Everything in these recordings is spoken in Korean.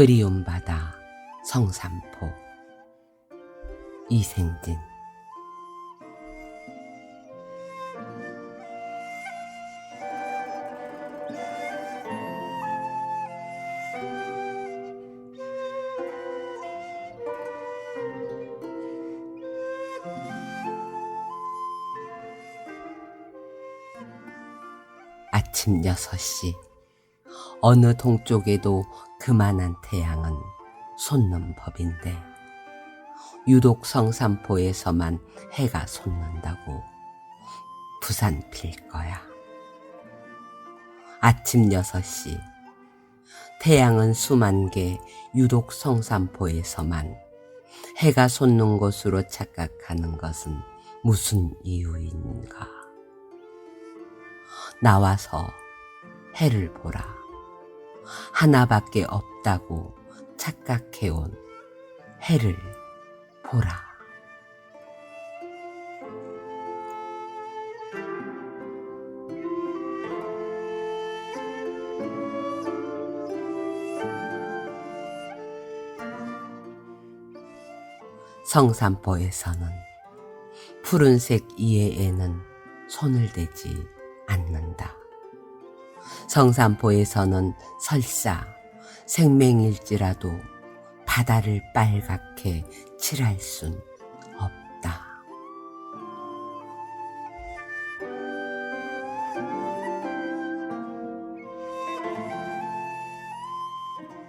그리움 바다 성삼포. 이생진 아침 6시 어느 동쪽에도 그만한 태양은 솟는 법인데 유독 성산포에서만 해가 솟는다고 부산 필 거야. 아침 6시 태양은 수만 개 유독 성산포에서만 해가 솟는 곳으로 착각하는 것은 무슨 이유인가? 나와서 해를 보라. 하나밖에 없다고 착각해온 해를 보라. 성산포에서는 푸른색 이에에는 손을 대지 않는다. 성산포에서는 설사 생맹일지라도 바다를 빨갛게 칠할 순 없다.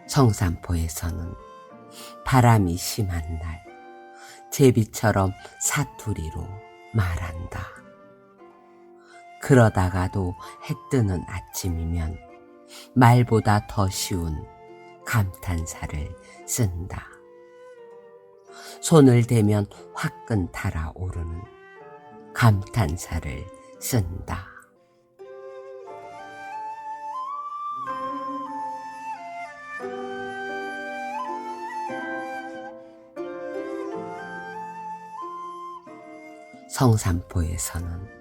성산포에서는 바람이 심한 날 제비처럼 사투리로 말한다. 그러다가도 해 뜨는 아침이면 말보다 더 쉬운 감탄사를 쓴다. 손을 대면 화끈 달아오르는 감탄사를 쓴다. 성산포에서는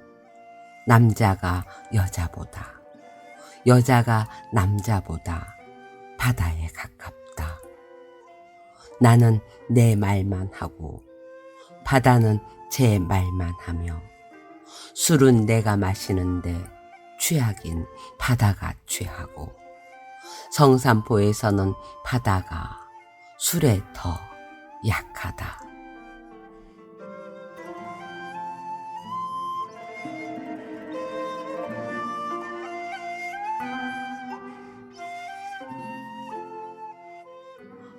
남자가 여자보다, 여자가 남자보다 바다에 가깝다. 나는 내 말만 하고, 바다는 제 말만 하며, 술은 내가 마시는데 취하긴 바다가 취하고, 성산포에서는 바다가 술에 더 약하다.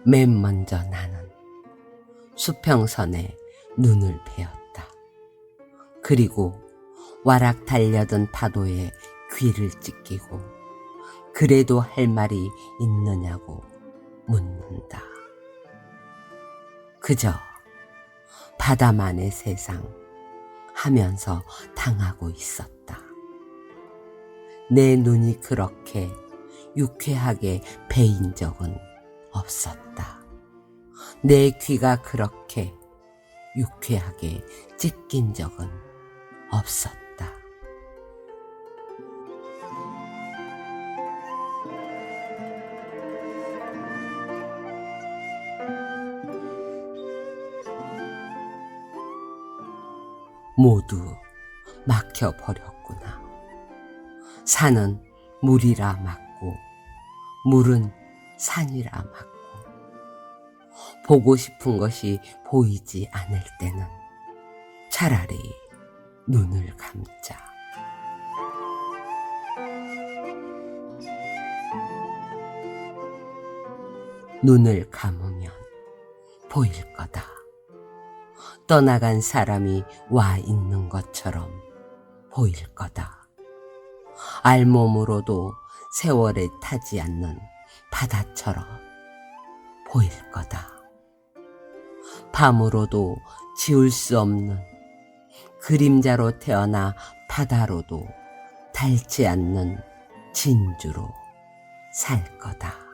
맨 먼저 나는 수평선에 눈을 베었다. 그리고 와락 달려든 파도에 귀를 찢기고 그래도 할 말이 있느냐고 묻는다. 그저 바다만의 세상 하면서 당하고 있었다. 내 눈이 그렇게 유쾌하게 베인 적은 없었다. 내 귀가 그렇게 유쾌하게 찢긴 적은 없었다. 모두 막혀버렸구나. 산은 물이라 막고, 물은 산이라 막고, 보고 싶은 것이 보이지 않을 때는 차라리 눈을 감자. 눈을 감으면 보일 거다. 떠나간 사람이 와 있는 것처럼 보일 거다. 알몸으로도 세월에 타지 않는 바다처럼 보일 거다. 밤으로도 지울 수 없는 그림자로 태어나 바다로도 닳지 않는 진주로 살 거다.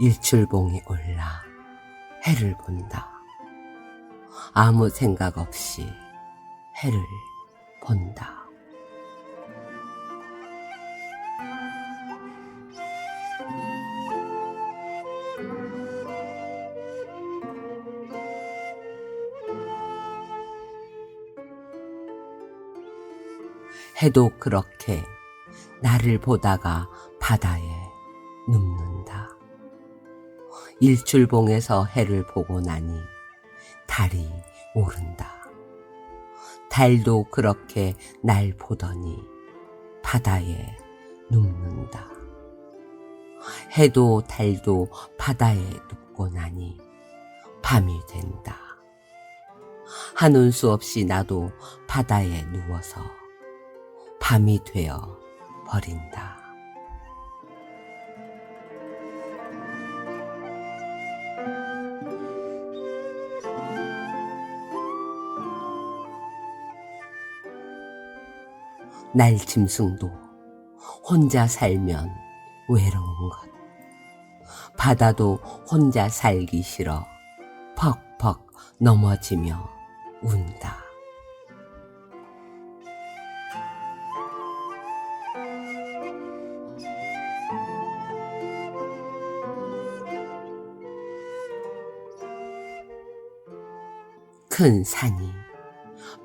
일출봉이 올라 해를 본다. 아무 생각 없이 해를 본다. 해도 그렇게 나를 보다가 바다에 눕는다. 일출봉에서 해를 보고 나니 달이 오른다. 달도 그렇게 날 보더니 바다에 눕는다. 해도 달도 바다에 눕고 나니 밤이 된다. 하는 수 없이 나도 바다에 누워서 밤이 되어 버린다. 날 짐승도 혼자 살면 외로운 것. 바다도 혼자 살기 싫어 퍽퍽 넘어지며 운다. 큰 산이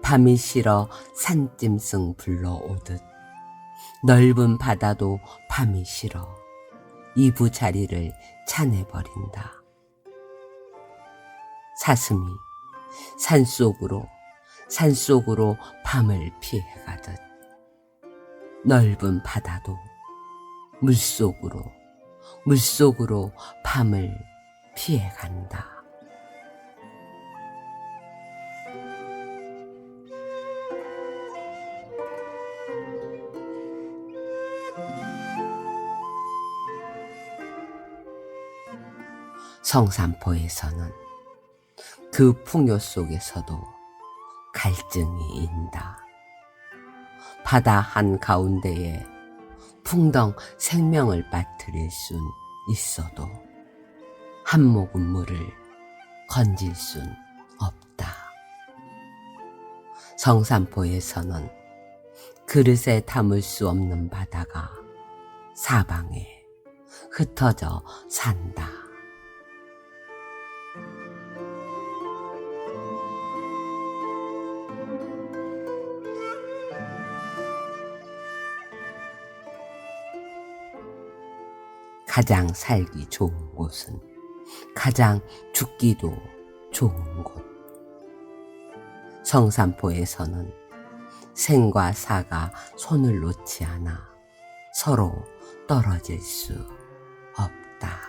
밤이 싫어 산짐승 불러오듯 넓은 바다도 밤이 싫어 이부 자리를 차내버린다. 사슴이 산속으로 산속으로 밤을 피해가듯 넓은 바다도 물속으로 물속으로 밤을 피해간다. 성산포에서는 그 풍요 속에서도 갈증이 인다. 바다 한 가운데에 풍덩 생명을 빠뜨릴 순 있어도 한 모금 물을 건질 순 없다. 성산포에서는 그릇에 담을 수 없는 바다가 사방에 흩어져 산다. 가장 살기 좋은 곳은 가장 죽기도 좋은 곳. 성산포에서는 생과 사가 손을 놓지 않아 서로 떨어질 수 없다.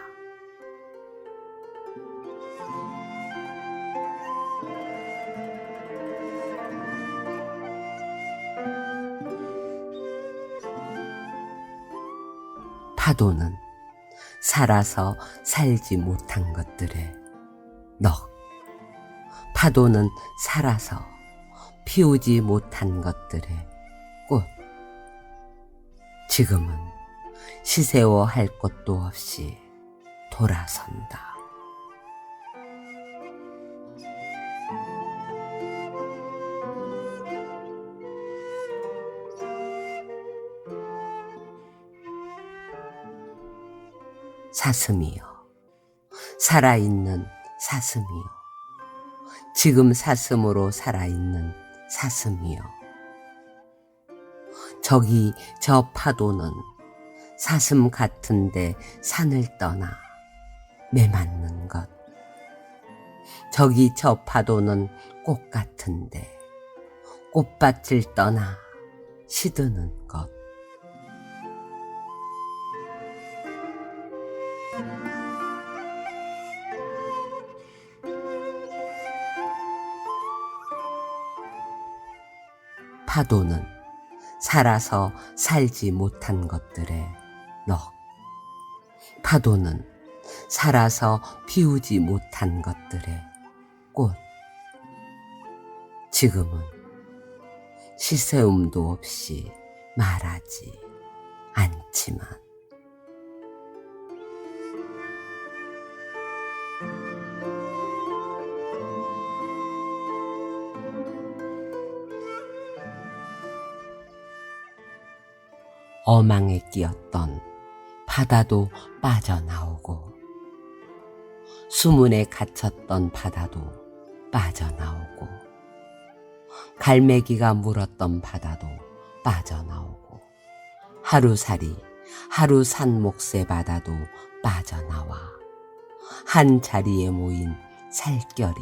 파도는 살아서 살지 못한 것들의 넋. 파도는 살아서 피우지 못한 것들의 꽃. 지금은 시세워 할 것도 없이 돌아선다. 사슴이여, 살아있는 사슴이여, 지금 사슴으로 살아있는 사슴이여. 저기 저 파도는 사슴 같은데 산을 떠나 매맞는 것. 저기 저 파도는 꽃 같은데 꽃밭을 떠나 시드는 파도는 살아서 살지 못한 것들의 넋. 파도는 살아서 피우지 못한 것들의 꽃. 지금은 시세움도 없이 말하지 않지만. 어망에 끼었던 바다도 빠져나오고 수문에 갇혔던 바다도 빠져나오고 갈매기가 물었던 바다도 빠져나오고 하루살이 하루 산 몫의 바다도 빠져나와 한 자리에 모인 살결이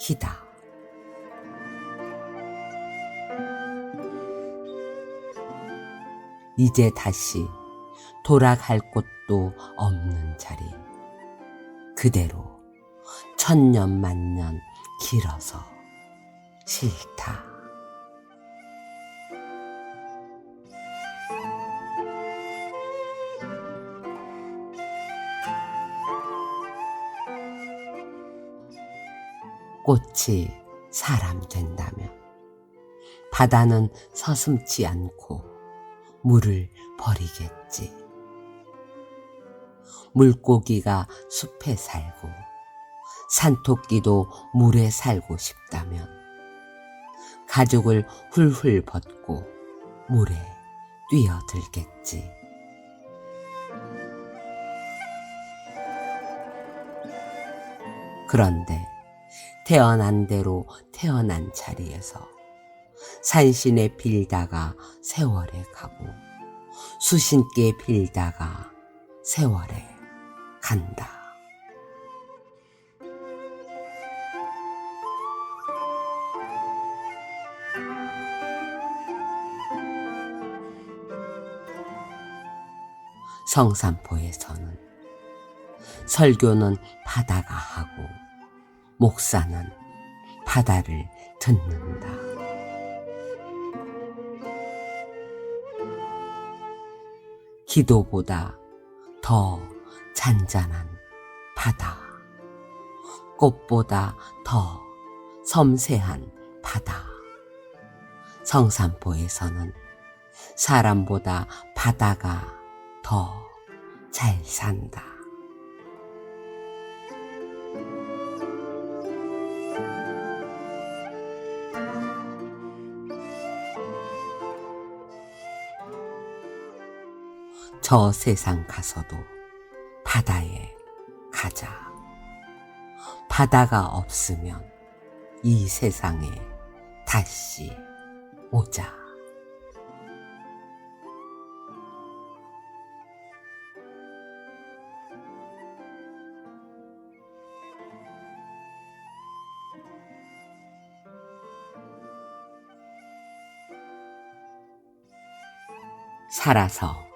희다. 이제 다시 돌아갈 곳도 없는 자리. 그대로 천년 만년 길어서 싫다. 꽃이 사람 된다면 바다는 서슴지 않고 물을 버리겠지. 물고기가 숲에 살고 산토끼도 물에 살고 싶다면 가죽을 훌훌 벗고 물에 뛰어들겠지. 그런데 태어난 대로 태어난 자리에서 산신에 빌다가 세월에 가고 수신께 빌다가 세월에 간다. 성산포에서는 설교는 바다가 하고 목사는 바다를 듣는다. 기도보다 더 잔잔한 바다. 꽃보다 더 섬세한 바다. 성산포에서는 사람보다 바다가 더 잘 산다. 저 세상 가서도 바다에 가자. 바다가 없으면 이 세상에 다시 오자. 살아서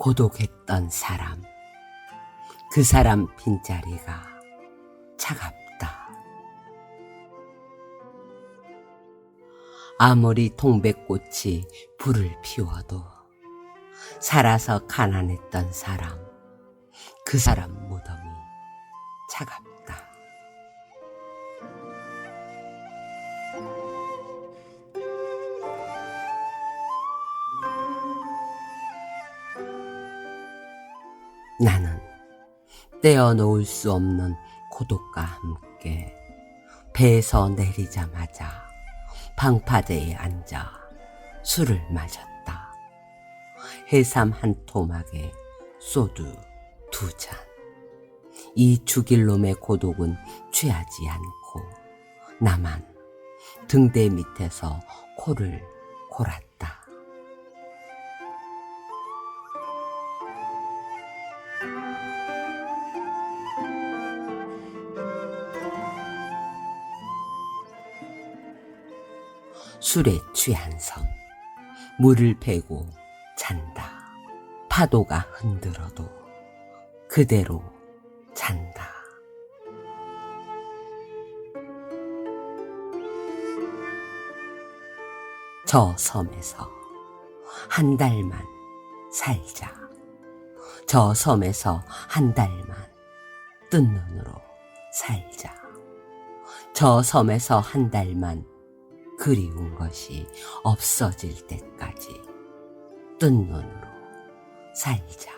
고독했던 사람. 그 사람 빈자리가 차갑다. 아무리 동백꽃이 불을 피워도 살아서 가난했던 사람, 그 사람 무덤이 차갑다. 나는 떼어놓을 수 없는 고독과 함께 배에서 내리자마자 방파제에 앉아 술을 마셨다. 해삼 한 토막에 소주 두 잔. 이 죽일 놈의 고독은 취하지 않고 나만 등대 밑에서 코를 골았다. 술에 취한 섬, 물을 베고 잔다. 파도가 흔들어도 그대로 잔다. 저 섬에서 한 달만 살자. 저 섬에서 한 달만 뜬 눈으로 살자. 저 섬에서 한 달만 그리운 것이 없어질 때까지 뜬 눈으로 살자.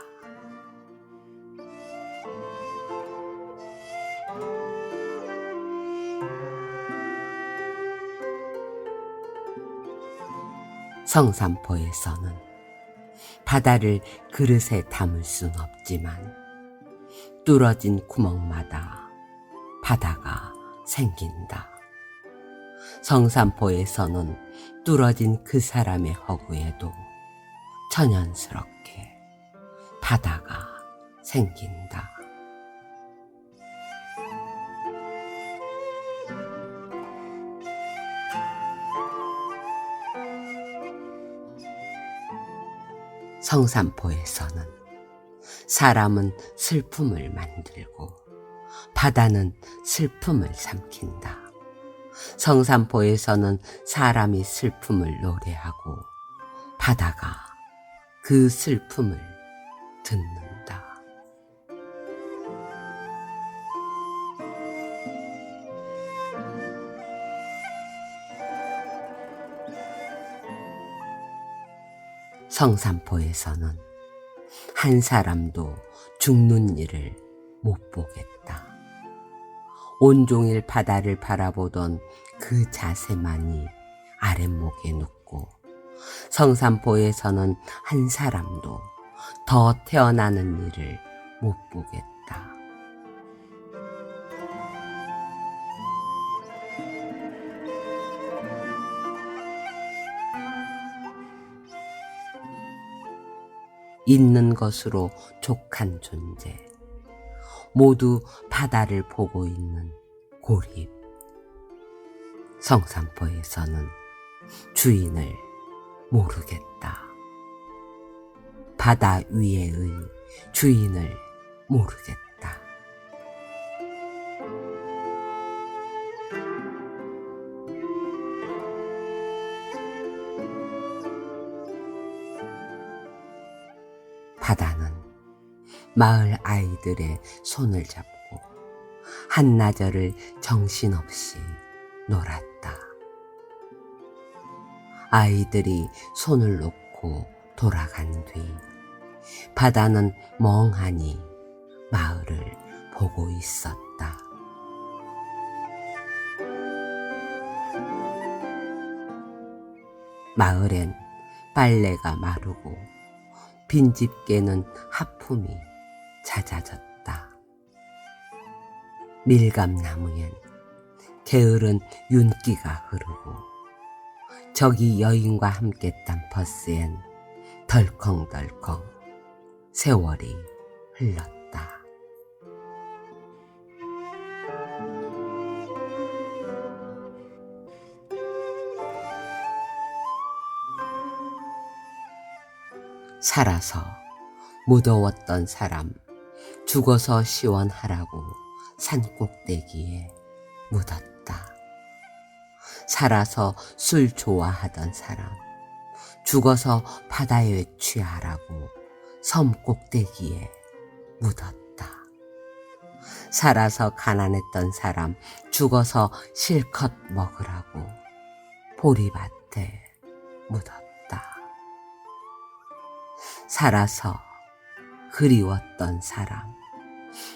성산포에서는 바다를 그릇에 담을 순 없지만 뚫어진 구멍마다 바다가 생긴다. 성산포에서는 뚫어진 그 사람의 허구에도 천연스럽게 바다가 생긴다. 성산포에서는 사람은 슬픔을 만들고 바다는 슬픔을 삼킨다. 성산포에서는 사람이 슬픔을 노래하고 바다가 그 슬픔을 듣는다. 성산포에서는 한 사람도 죽는 일을 못 보겠다. 온종일 바다를 바라보던 그 자세만이 아랫목에 눕고 성산포에서는 한 사람도 더 태어나는 일을 못 보겠다. 있는 것으로 족한 존재. 모두 바다를 보고 있는 고립. 성산포에서는 주인을 모르겠다. 바다 위에의 주인을 모르겠다. 바다는 마을 아이들의 손을 잡고 한나절을 정신없이 놀았다. 아이들이 손을 놓고 돌아간 뒤 바다는 멍하니 마을을 보고 있었다. 마을엔 빨래가 마르고 빈집게는 하품이 잦아졌다. 밀감나무엔 게으른 윤기가 흐르고 저기 여인과 함께 딴 버스엔 덜컹덜컹 세월이 흘렀다. 살아서 무더웠던 사람 죽어서 시원하라고 산 꼭대기에 묻었다. 살아서 술 좋아하던 사람 죽어서 바다에 취하라고 섬 꼭대기에 묻었다. 살아서 가난했던 사람 죽어서 실컷 먹으라고 보리밭에 묻었다. 살아서 그리웠던 사람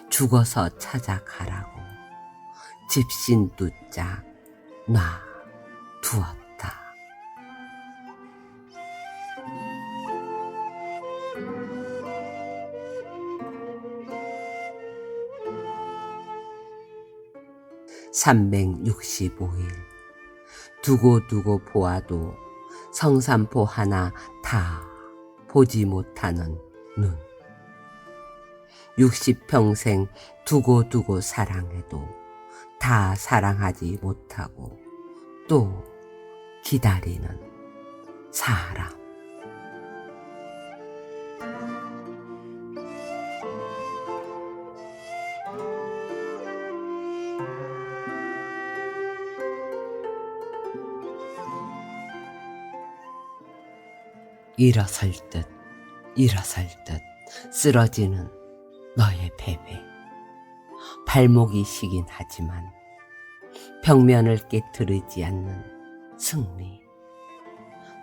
죽어서 찾아가라고 집신 두짝 놔 두었다. (365일) 두고두고 보아도 성산포 하나 다 보지 못하는 눈. 60평생 두고두고 사랑해도 다 사랑하지 못하고 또 기다리는 사람. 일어설 듯 일어설 듯 쓰러지는 너의 패배. 발목이 시긴 하지만 벽면을 깨뜨리지 않는 승리.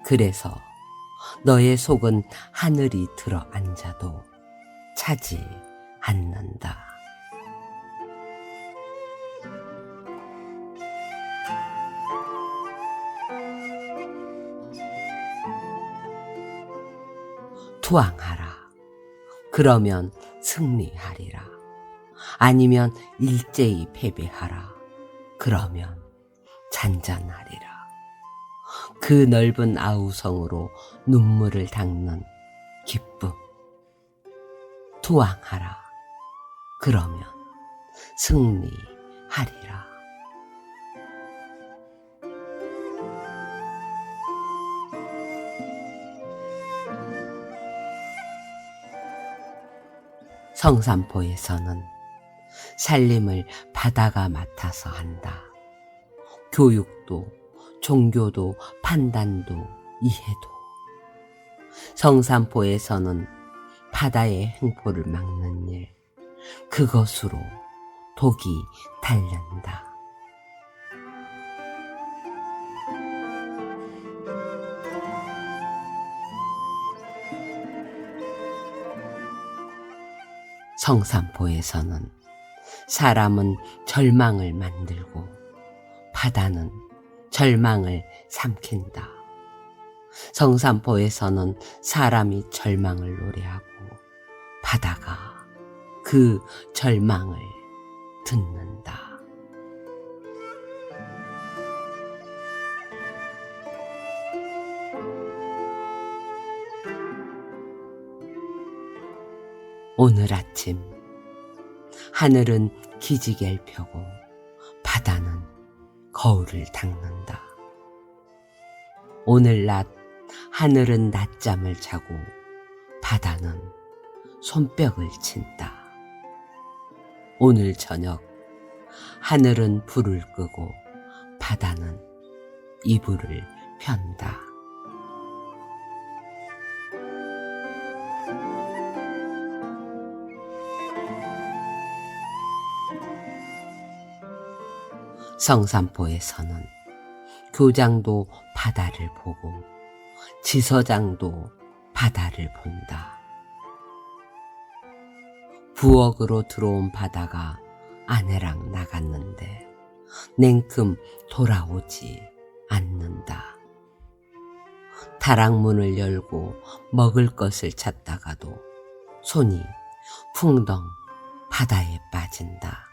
그래서 너의 속은 하늘이 들어 앉아도 차지 않는다. 투항하라. 그러면 승리하리라. 아니면 일제히 패배하라. 그러면 잔잔하리라. 그 넓은 아우성으로 눈물을 닦는 기쁨. 투항하라. 그러면 승리하리라. 성산포에서는 살림을 바다가 맡아서 한다. 교육도, 종교도, 판단도, 이해도. 성산포에서는 바다의 행포를 막는 일, 그것으로 독이 닳는다. 성산포에서는 사람은 절망을 만들고 바다는 절망을 삼킨다. 성산포에서는 사람이 절망을 노래하고 바다가 그 절망을 듣는다. 오늘 아침 하늘은 기지개를 펴고 바다는 거울을 닦는다. 오늘 낮 하늘은 낮잠을 자고 바다는 손뼉을 친다. 오늘 저녁 하늘은 불을 끄고 바다는 이불을 편다. 성산포에서는 교장도 바다를 보고 지서장도 바다를 본다. 부엌으로 들어온 바다가 아내랑 나갔는데 냉큼 돌아오지 않는다. 다락문을 열고 먹을 것을 찾다가도 손이 풍덩 바다에 빠진다.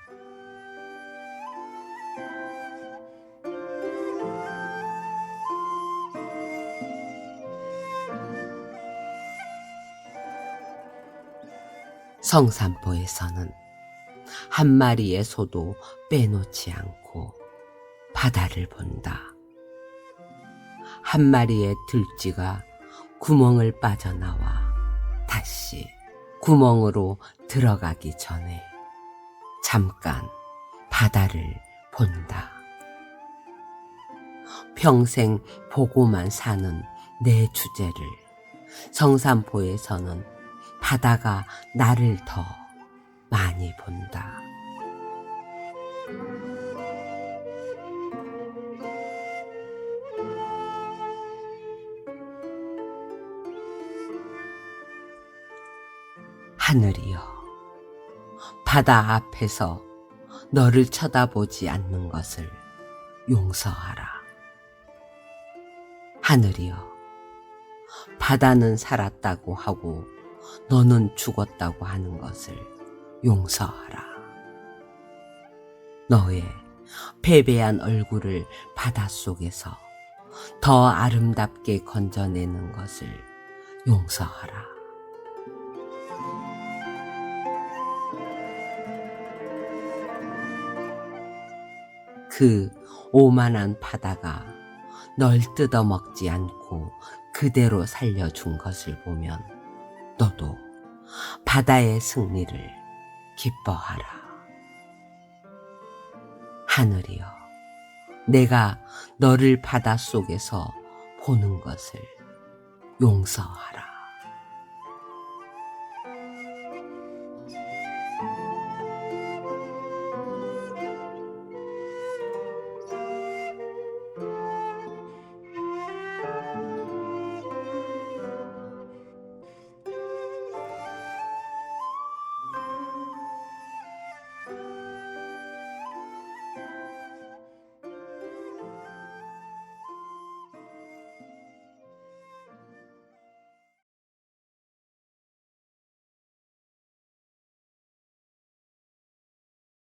성산포에서는 한 마리의 소도 빼놓지 않고 바다를 본다. 한 마리의 들쥐가 구멍을 빠져나와 다시 구멍으로 들어가기 전에 잠깐 바다를 본다. 평생 보고만 사는 내 주제를 성산포에서는 바다가 나를 더 많이 본다. 하늘이여, 바다 앞에서 너를 쳐다보지 않는 것을 용서하라. 하늘이여, 바다는 살았다고 하고 너는 죽었다고 하는 것을 용서하라. 너의 패배한 얼굴을 바닷속에서 더 아름답게 건져내는 것을 용서하라. 그 오만한 바다가 널 뜯어먹지 않고 그대로 살려준 것을 보면 너도 바다의 승리를 기뻐하라. 하늘이여, 내가 너를 바다 속에서 보는 것을 용서하라.